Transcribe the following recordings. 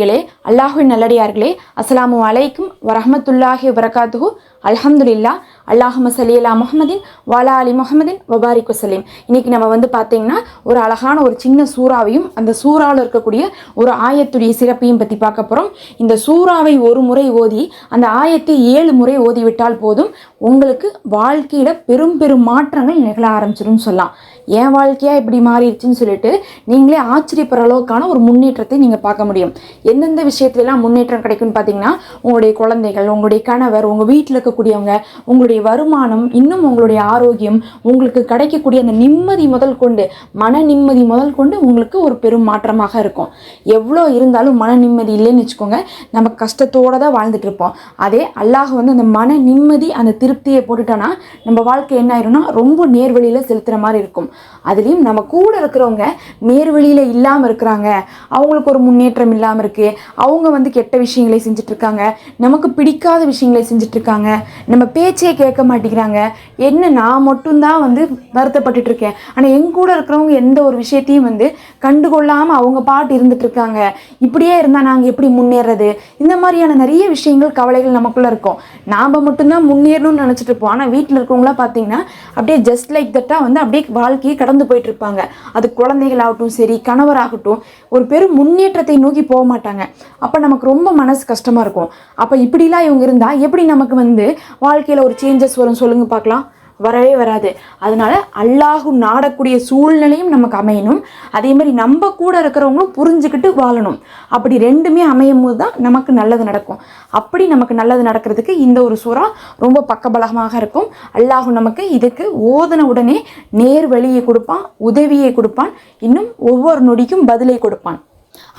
களே அல்லாஹுவின் நல்லடியார்களே அஸ்ஸலாமு அலைக்கும் வரஹமத்துல்லாஹி வரகாத்துஹு அல்ஹம்துலில்லா அல்லாஹும சலியலா முகமதின் வாலா அலி முஹம்மதின் வபாரிக் வசலீம் இன்னைக்கு நம்ம வந்து பார்த்தீங்கன்னா ஒரு அழகான ஒரு சின்ன சூறாவையும் அந்த சூறாவில் இருக்கக்கூடிய ஒரு ஆயத்துடைய சிறப்பையும் பற்றி பார்க்க போகிறோம் இந்த சூறாவை ஒரு முறை ஓதி அந்த ஆயத்தை ஏழு முறை ஓதி விட்டால் போதும் உங்களுக்கு வாழ்க்கையில் பெரும் பெரும் மாற்றங்கள் நிகழ ஆரம்பிச்சிடும் சொல்லலாம். என் வாழ்க்கையாக இப்படி மாறிடுச்சுன்னு சொல்லிட்டு நீங்களே ஆச்சரியப்படுற அளவுக்கான ஒரு முன்னேற்றத்தை நீங்கள் பார்க்க முடியும். எந்தெந்த விஷயத்துலலாம் முன்னேற்றம் கிடைக்கும்னு பார்த்தீங்கன்னா உங்களுடைய குழந்தைகள் உங்களுடைய கணவர் உங்கள் வீட்டில் இருக்கக்கூடியவங்க உங்களுடைய வருமானம் இன்னும் உங்களுடைய ஆரோக்கியம் உங்களுக்கு கிடைக்கக்கூடிய அந்த நிம்மதி முதல் கொண்டு மன நிம்மதி முதல் கொண்டு உங்களுக்கு ஒரு பெரும் மாற்றமாக இருக்கும். எவ்வளோ இருந்தாலும் மன நிம்மதி இல்லைன்னு வச்சுக்கோங்க நம்ம கஷ்டத்தோடு தான் வாழ்ந்துட்டு இருப்போம். அதே அல்லாஹ் வந்து அந்த மன நிம்மதி அந்த திருப்தியை போட்டுட்டோன்னா நம்ம வாழ்க்கை என்ன ஆயிரும்னா ரொம்ப நேர்வழியில் செலுத்துகிற மாதிரி இருக்கும். அதுலேயும் நம்ம கூட இருக்கிறவங்க நேர்வழியில் இல்லாமல் இருக்கிறாங்க. அவங்களுக்கு ஒரு முன்னேற்றம் இல்லாமல் இருக்குது அவங்க வந்து கெட்ட விஷயங்களை செஞ்சுட்டு இருக்காங்க நமக்கு பிடிக்காத விஷயங்களை செஞ்சுட்டு இருக்காங்க நம்ம பேச்சே கேட்க மாட்டேங்கிறாங்க. என்ன நான் மட்டும்தான் வந்து வருத்தப்பட்டுட்டு இருக்கேன் ஆனால் எங்க கூட இருக்கிறவங்க எந்த ஒரு விஷயத்தையும் வந்து கண்டுகொள்ளாமல் அவங்க பாட்டு இருந்துட்டு இருக்காங்க இப்படியே இருந்தால் நாங்கள் எப்படி முன்னேறது? இந்த மாதிரியான நிறைய விஷயங்கள் கவலைகள் நமக்குள்ளே இருக்கும். நாம் மட்டும்தான் முன்னேறணும்னு நினச்சிட்டு இருப்போம் ஆனால் வீட்டில் இருக்கவங்களாம் பார்த்தீங்கன்னா அப்படியே ஜஸ்ட் லைக் தட்டாக வந்து அப்படியே வாழ்க்கையை கடந்து போயிட்டு இருப்பாங்க அது குழந்தைகளாகட்டும் சரி கணவராகட்டும் ஒரு பெரும் முன்னேற்றத்தை நோக்கி போக மாட்டாங்க. அப்போ நமக்கு ரொம்ப மனசு கஷ்டமாக இருக்கும். அப்போ இப்படிலாம் இவங்க இருந்தால் எப்படி நமக்கு வந்து வாழ்க்கையில் ஒரு சேஞ்சஸ் வரும் சொல்லுங்க பார்க்கலாம். வரவே வராது. அதனால அல்லாஹு நாடக்கூடிய சூழ்நிலையும் நமக்கு அமையணும். அதே மாதிரி நம்ம கூட இருக்கிறவங்களும் புரிஞ்சுக்கிட்டு வாழணும். அப்படி ரெண்டுமே அமையும் போது தான் நமக்கு நல்லது நடக்கும். அப்படி நமக்கு நல்லது நடக்கிறதுக்கு இந்த ஒரு சூறா ரொம்ப பக்கபலமாக இருக்கும். அல்லாஹு நமக்கு இதுக்கு ஓதன உடனே நேர் வழியை கொடுப்பான் உதவியை கொடுப்பான். இன்னும் ஒவ்வொரு நொடிக்கும் பதிலை கொடுப்பான்.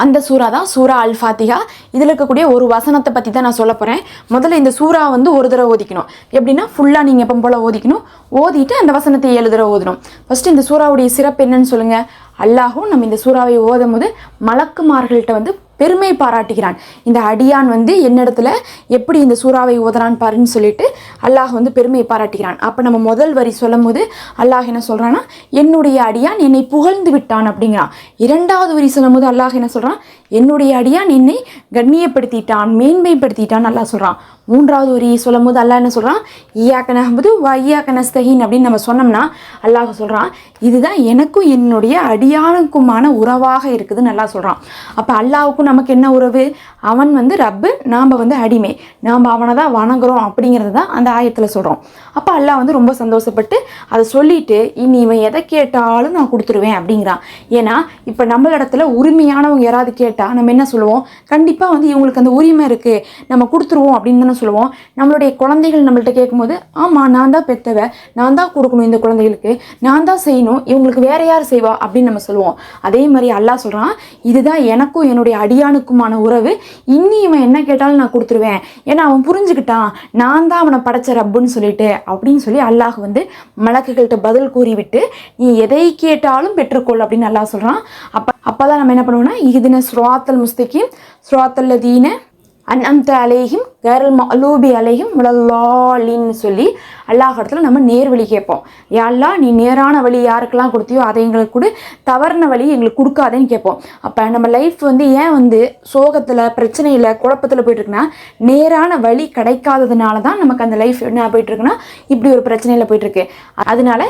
அந்த சூறா தான் சூரா அல் ஃபாத்திகா இதில் இருக்கக்கூடிய ஒரு வசனத்தை பற்றி தான் நான் சொல்ல போகிறேன் முதல்ல இந்த சூறா வந்து ஒரு தடவை ஓதிக்கணும். எப்படின்னா ஃபுல்லாக நீங்கள் எப்போ போல் ஓதிக்கணும். ஓதிட்டு அந்த வசனத்தை ஏழு தடவை ஓதணும். ஃபஸ்ட்டு இந்த சூறாவுடைய சிறப்பு என்னன்னு சொல்லுங்கள் அல்லாஹும் நம்ம இந்த சூறாவை ஓதும் போது மலக்குமார்கள்ட்ட வந்து பெருமை பாராட்டுகிறான். இந்த அடியான் வந்து என்னிடத்துல எப்படி இந்த சூறாவை ஓதுறான் பாருன்னு சொல்லிட்டு அல்லாஹ் வந்து பெருமை பாராட்டுகிறான். அப்போ நம்ம முதல் வரி சொல்லும் போது அல்லாஹ் என்ன சொல்கிறான்னா என்னுடைய அடியான் என்னை புகழ்ந்து விட்டான் அப்படிங்கிறான். இரண்டாவது வரி சொல்லும் போது அல்லாஹ் என்ன சொல்கிறான் என்னுடைய அடியான் என்னை கண்ணியப்படுத்திட்டான் மேன்மைப்படுத்திட்டான் நல்லா சொல்கிறான் மூன்றாவது வரி சொல்லும் போது அல்லாஹ் என்ன சொல்கிறான் ஈயாக்க நஹ்மது வ ஈயாக்க அப்படின்னு நம்ம சொன்னோம்னா அல்லாஹ் சொல்கிறான் இதுதான் எனக்கும் என்னுடைய அடியானுக்குமான உறவாக இருக்குதுன்னு நல்லா சொல்கிறான் அப்போ நமக்கு என்ன உறவு? அவன் வந்து ரப்பு நாம் வந்து அடிமை. நாம் அவனை தான் வணங்குறோம் அப்படிங்கிறது தான் அந்த ஆயத்தில் சொல்கிறோம் அப்போ அல்லாஹ் வந்து ரொம்ப சந்தோஷப்பட்டு அதை சொல்லிட்டு இனி இவன் எதை கேட்டாலும் நான் கொடுத்துருவேன் அப்படிங்கிறான். ஏன்னா இப்போ நம்மளிடத்துல உரிமையானவங்க யாராவது கேட்டால் நம்ம என்ன சொல்லுவோம்? கண்டிப்பாக வந்து இவங்களுக்கு அந்த உரிமை இருக்குது நம்ம கொடுத்துருவோம் அப்படின்னு தானே சொல்லுவோம். நம்மளுடைய குழந்தைகள் நம்மள்கிட்ட கேட்கும்போது ஆமாம் நான் தான் பெத்தவ நான் தான் கொடுக்கணும் இந்த குழந்தைகளுக்கு. நான் தான் செய்யணும் இவங்களுக்கு வேற யார் செய்வா அப்படின்னு நம்ம சொல்லுவோம். அதே மாதிரி அல்லாஹ் சொல்கிறான் இதுதான் எனக்கும் என்னுடைய அடி அடியானுக்குமான உறவு இன்னி இவன் என்ன கேட்டாலும் நான் கொடுத்துருவேன். ஏன்னா அவன் புரிஞ்சுக்கிட்டான் நான் தான் அவனை படைச்ச ரப்புன்னு சொல்லிட்டு அப்படின்னு சொல்லி அல்லாஹ் வந்து மலக்குகள்கிட்ட பதில் கூறிவிட்டு நீ எதை கேட்டாலும் பெற்றுக்கொள் அப்படின்னு அல்லாஹ் சொல்கிறான் அப்போ அப்போ தான் நம்ம என்ன பண்ணுவோம்னா இதுன ஸ்ரோத்தல் முஸ்திக்கு ஸ்ரோத்தல் தீன அன்அம்த அலேஹிம் கேரல் மலூபி அலேஹிம் முலல்லாலின்னு சொல்லி அல்லாஹ் இடத்துல நம்ம நேர்வழி கேட்போம். யாழ்லா நீ நேரான வழி யாருக்கெல்லாம் கொடுத்தியோ அதை எங்களுக்கு கொடு. தவறின வழி எங்களுக்கு கொடுக்காதேன்னு கேட்போம். அப்போ நம்ம லைஃப் வந்து ஏன் வந்து சோகத்தில் பிரச்சனையில் குழப்பத்தில் போயிட்டுருக்குன்னா நேரான வழி கிடைக்காததுனால தான் நமக்கு அந்த லைஃப் என்ன போயிட்டுருக்குன்னா இப்படி ஒரு பிரச்சனையில் போயிட்டுருக்கு. அதனால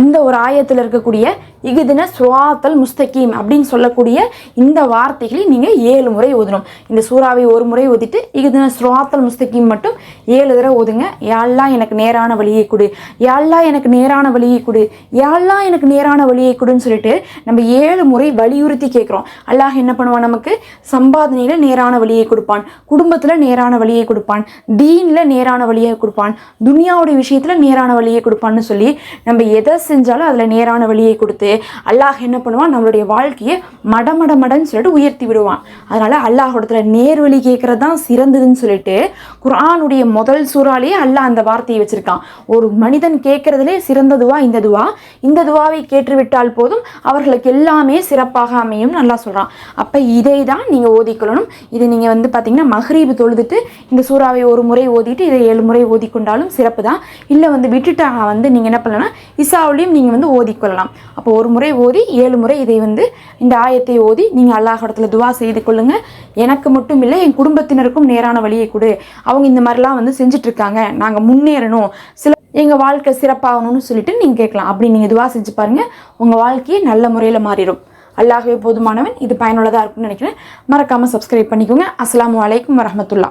இந்த ஒரு ஆயத்தில் இருக்கக்கூடிய இகுதின சுவாத்தல் முஸ்தகீம் அப்படின்னு சொல்லக்கூடிய இந்த வார்த்தைகளை நீங்கள் ஏழு முறை ஓதணும். இந்த சூறாவை ஒரு முறை ஓதிட்டு இகுதின சுவாத்தல் முஸ்தகீம் மட்டும் ஏழு தடவை ஓதுங்க. யாழ்லாம் எனக்கு நேரான வழியை கொடு. யாழ்லாம் எனக்கு நேரான வழியை கொடு. யாழ்லாம் எனக்கு நேரான வழியை கொடுன்னு சொல்லிட்டு நம்ம ஏழு முறை வலியுறுத்தி கேட்குறோம். அல்லாஹ் என்ன பண்ணுவான் நமக்கு? சம்பாதனையில் நேரான வழியை கொடுப்பான். குடும்பத்தில் நேரான வழியை கொடுப்பான். தீனில் நேரான வழியை கொடுப்பான். துனியாவுடைய விஷயத்தில் நேரான வழியை கொடுப்பான்னு சொல்லி நம்ம எதை செஞ்சாலும் அதில் நேரான வழியை கொடுத்து அல்லாஹ் என்ன பண்ணுவான்? நம்மளுடைய வாழ்க்கையை மடமட மடன்னு சொல்லிட்டு உயர்த்தி விடுவான். அதனால் அல்லாஹோடத்தில் நேர்வழி கேட்குறது தான் சிறந்ததுன்னு சொல்லிட்டு குரானுடைய முதல் சூறாலேயே அல்லாஹ் அந்த வார்த்தையை வச்சுருக்கான். ஒரு மனிதன் கேட்குறதுலே சிறந்த துவா இந்த துவா. இந்த துவாவை கேட்டுவிட்டால் போதும் அவர்களுக்கு எல்லாமே சிறப்பாக அமையும் நல்லா சொல்கிறான் அப்போ இதை தான் நீங்கள் ஓதிக்கொள்ளணும். இது நீங்கள் வந்து பார்த்தீங்கன்னா மஹ்ரீப் தொழுதுட்டு இந்த சூறாவை ஒரு முறை ஓதிட்டு இதை ஏழு முறை ஓதிக்கொண்டாலும் சிறப்பு தான் இல்லை வந்து விட்டுட்டாக வந்து நீங்கள் என்ன பண்ணலாம் இசாவிலையும் நீங்கள் வந்து ஓதிக்கொள்ளலாம். அப்போ ஒரு முறை ஓதி ஏழு முறை இதை வந்து இந்த ஆயத்தை ஓதி நீங்கள் அல்லாஹ் இடத்துல துவா செய்து கொள்ளுங்க. எனக்கு மட்டும் இல்லை என் குடும்பத்தினருக்கும் நேரான வழியை கொடு. அவங்க இந்த மாதிரிலாம் வந்து செஞ்சிட்ருக்காங்க. நாங்கள் முன்னேறணும். சில எங்கள் வாழ்க்கை சிறப்பாகணும்னு சொல்லிட்டு நீங்கள் கேட்கலாம். அப்படி நீங்கள் துவா செஞ்சு பாருங்கள் உங்கள் வாழ்க்கையே நல்ல முறையில் மாறிடும். அல்லாஹ்வே போதுமானவன் இது பயனுள்ளதாக இருக்கும்னு நினைக்கிறேன். மறக்காமல் சப்ஸ்கிரைப் பண்ணிக்கோங்க. அஸ்ஸலாமு வலைக்கம் வரமத்துல்லா